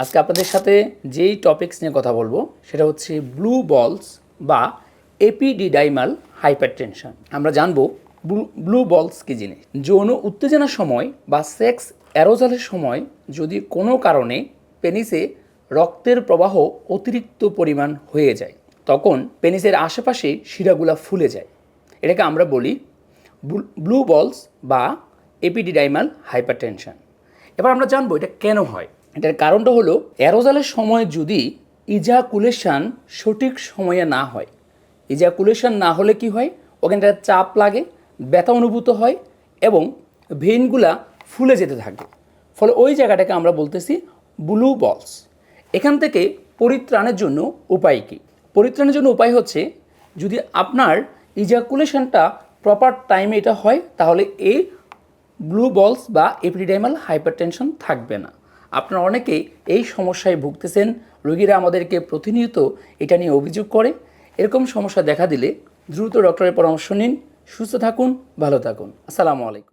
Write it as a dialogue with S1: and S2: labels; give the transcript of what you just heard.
S1: আজকে আপনাদের সাথে যেই টপিকস নিয়ে কথা বলব, সেটা হচ্ছে ব্লু বলস বা এপিডিডাইমাল হাইপারটেনশন আমরা জানব ব্লু বলস কি জিনিস? যৌন উত্তেজনার সময় বা সেক্স অ্যারোজালের সময় যদি কোনো কারণে পেনিসে রক্তের প্রবাহ অতিরিক্ত পরিমাণ হয়ে যায়, তখন পেনিসের আশেপাশে শিরাগুলা ফুলে যায়। এটাকে আমরা বলি ব্লু বলস বা এপিডিডাইমাল হাইপারটেনশন এবার আমরা জানব এটা কেন হয়? এটার কারণটা হলো অ্যারোজালের সময় যদি ইজাকুলেশান সঠিক সময়ে না হয় ইজাকুলেশন না হলে কি হয়? ওখানটা চাপ লাগে, ব্যথা অনুভূত হয় এবং ভেইনগুলা ফুলে যেতে থাকে। ফলে ওই জায়গাটাকে আমরা বলতেছি ব্লু বলস এখান থেকে পরিত্রাণের জন্য উপায় কী? পরিত্রাণের জন্য উপায় হচ্ছে, যদি আপনার ইজাকুলেশনটা প্রপার টাইমে এটা হয়, তাহলে এই ব্লু বলস বা এপিডিডাইমাল হাইপারটেনশন থাকবে না। আপনারা অনেকেই এই সমস্যায় ভুগতেছেন। রোগীরা আমাদেরকে প্রতিনিয়ত এটা নিয়ে অভিযোগ করে। এরকম সমস্যা দেখা দিলে দ্রুত ডক্টরের পরামর্শ নিন। সুস্থ থাকুন, ভালো থাকুন। আসসালামু আলাইকুম।